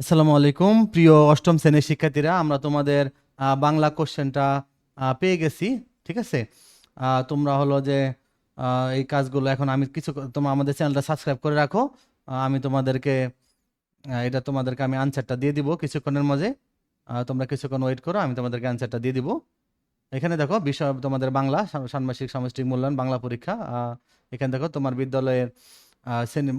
আসসালামু আলাইকুম। প্রিয় অষ্টম শ্রেণির শিক্ষার্থীরা, আমরা তোমাদের বাংলা কোশ্চেনটা পেয়ে গেছি, ঠিক আছে? তোমরা হলো যে এই কাজগুলো এখন আমি কিছু তোমরা আমাদের চ্যানেলটা সাবস্ক্রাইব করে রাখো। আমি তোমাদেরকে এটা তোমাদেরকে আমি আনসারটা দিয়ে দিব কিছুক্ষণের মাঝে। তোমরা কিছুক্ষণ ওয়েট করো, আমি তোমাদেরকে আনসারটা দিয়ে দিব। এখানে দেখো, বিষয় তোমাদের বাংলা ষান্মাসিক সামষ্টিক মূল্যায়ন, বাংলা পরীক্ষা। এখানে দেখো, তোমার বিদ্যালয়ের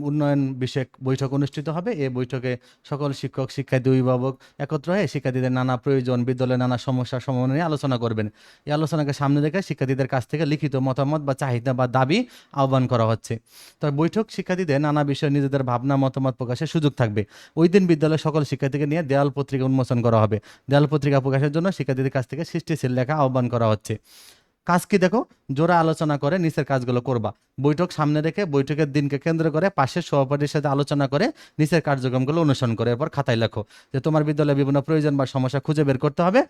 উন্নয়ন বিষয়ক বৈঠক অনুষ্ঠিত হবে। এই বৈঠকে সকল শিক্ষক, শিক্ষার্থী, অভিভাবক একত্র হয়ে শিক্ষার্থীদের নানা প্রয়োজন বিদ্যালয়ের নানা সমস্যা সমাধান নিয়ে আলোচনা করবেন। এই আলোচনাকে সামনে রেখে শিক্ষার্থীদের কাছ থেকে লিখিত মতামত বা চাহিদা বা দাবি আহ্বান করা হচ্ছে। তবে বৈঠক শিক্ষার্থীদের নানা বিষয়ে নিজেদের ভাবনা, মতামত প্রকাশের সুযোগ থাকবে। ওই দিন বিদ্যালয়ের সকল শিক্ষার্থীকে নিয়ে দেয়াল পত্রিকা উন্মোচন করা হবে। দেয়াল পত্রিকা প্রকাশের জন্য শিক্ষার্থীদের কাছ থেকে সৃষ্টিশীল লেখা আহ্বান করা হচ্ছে। কাজ কি দেখো? জোরা আলোচনা করে, নিচের কাজগুলো করবা। বৈঠক সামনে রেখে, বৈঠকের দিনকে কেন্দ্র করে পাশের সহপাঠীর সাথে আলোচনা করে, নিচের কার্যক্রমগুলো অনুসরণ করে। এরপর খাতায় লেখো যে তোমার বিদ্যালয়ে বিভিন্ন প্রয়োজন বা সমস্যা খুঁজে বের করতে হবে।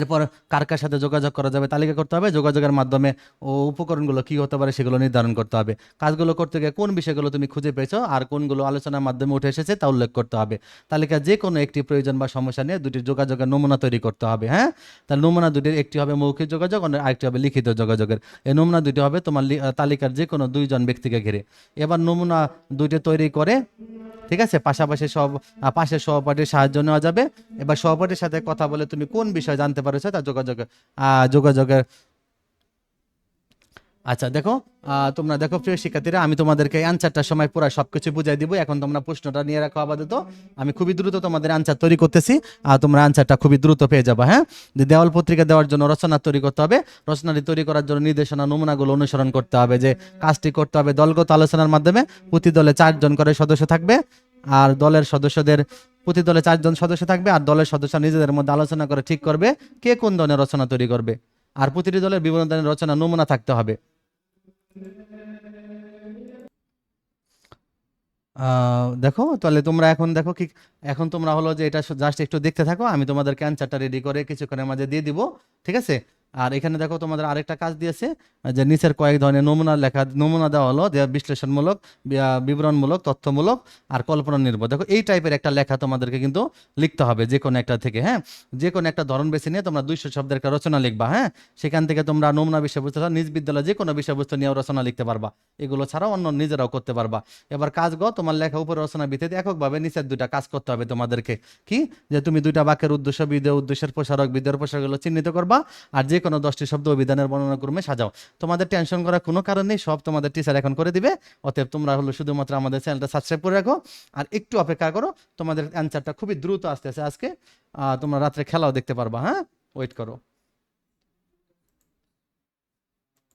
এরপর কার কার সাথে যোগাযোগ করা যাবে তালিকা করতে হবে। যোগাযোগের মাধ্যমে ও উপকরণগুলো কী হতে পারে সেগুলো নির্ধারণ করতে হবে। কাজগুলো করতে গিয়ে কোন বিষয়গুলো তুমি খুঁজে পেয়েছ আর কোনগুলো আলোচনার মাধ্যমে উঠে এসেছে তা উল্লেখ করতে হবে। তালিকা যে কোনো একটি প্রয়োজন বা সমস্যা নিয়ে দুটি যোগাযোগের নমুনা তৈরি করতে হবে হ্যাঁ? তাহলে নমুনা দুটির একটি হবে মৌখিক যোগাযোগ আরেকটি হবে লিখিত যোগাযোগের। এই নমুনা দুটি হবে তোমার তালিকার যে কোনো দুইজন ব্যক্তিকে ঘিরে। এবার নমুনা দুটি তৈরি করে ঠিক আছে? পাশাপাশি সব পাশের সহপাঠীর সাহায্য নেওয়া যাবে। এবার সহপাঠীর সাথে কথা বলে তুমি কোন বিষয় জানতে পারো তা যোগাযোগের আহ, যোগাযোগের আচ্ছা দেখো তোমরা দেখো প্রিয় শিক্ষার্থীরা, আমি তোমাদেরকে আনসারটার সময় পুরো সবকিছু বুঝাই দিব। এখন তোমরা প্রশ্নটা নিয়ে রাখো আপাতত। আমি খুবই দ্রুত তোমাদের আনসার তৈরি করতেছি, আর তোমরা আনসারটা খুবই দ্রুত পেয়ে যাবে হ্যাঁ? যে দেওয়াল পত্রিকা দেওয়ার জন্য রচনা তৈরি করতে হবে। রচনাটি তৈরি করার জন্য নির্দেশনা নমুনাগুলো অনুসরণ করতে হবে, যে কাজটি করতে হবে দলগত আলোচনার মাধ্যমে। প্রতি দলে চারজন করে সদস্য থাকবে, আর দলের সদস্যদের, প্রতি দলে চারজন সদস্য থাকবে, আর দলের সদস্য নিজেদের মধ্যে আলোচনা করে ঠিক করবে কে কোন ধরনের রচনা তৈরি করবে। আর প্রতিটি দলের বিভিন্ন ধরনের রচনা নমুনা থাকতে হবে। আহ, দেখো তাহলে তোমরা এখন দেখো কি এখন তোমরা হলো যে এটা জাস্ট একটু দেখতে থাকো আমি তোমাদেরকে অ্যান্সারটা রেডি করে কিছুক্ষণের মাঝে দিয়ে দিব ঠিক আছে? আর এখানে দেখো তোমাদের আরেকটা কাজ দিয়েছে, যে নিচের কয়েক ধরনের নমুনা লেখা, নমুনা দেওয়া হলো, যে বিশ্লেষণমূলক বিবরণমূলক, তথ্যমূলক আর কল্পনা নির্ভর। দেখো এই টাইপের একটা লেখা তোমাদেরকে কিন্তু লিখতে হবে যে কোনো একটা থেকে হ্যাঁ? যে কোনো একটা ধরন বেছে নিয়ে তোমরা দুইশো শব্দের একটা রচনা লিখবা হ্যাঁ? সেখান থেকে তোমরা নমুনা বিষয়বস্তু নিজ বিদ্যালয়ে যে কোনো বিষয়বস্তু নিয়েও রচনা লিখতে পারবা। এগুলো ছাড়াও অন্য নিজেরাও করতে পারবা। এবার কাজ গো, তোমার লেখা উপর রচনা ভিত্তিতে এককভাবে নিচের দুইটা কাজ করতে হবে তোমাদেরকে। কি? যে তুমি দুইটা বাক্যের উদ্দেশ্য বিধেয় উদ্দেশ্যের প্রসারক বিধেয় প্রসারকগুলো চিহ্নিত করবা। আর যে কোনো দশটি শব্দ অভিধানের বর্ণনা ক্রমে সাজাও। তোমাদের টেনশন করার কোনো কারণ নেই, সব তোমাদের টিচার এখন করে দিবে। অতএব তোমরা হলো শুধুমাত্র আমাদের চ্যানেলটা সাবস্ক্রাইব করে রাখো আর একটু অপেক্ষা করো, তোমাদের অ্যান্সারটা খুবই দ্রুত আসতেছে আজকে। তোমরা রাত্রে খেলাও দেখতে পারবা হ্যাঁ? ওয়েট করো।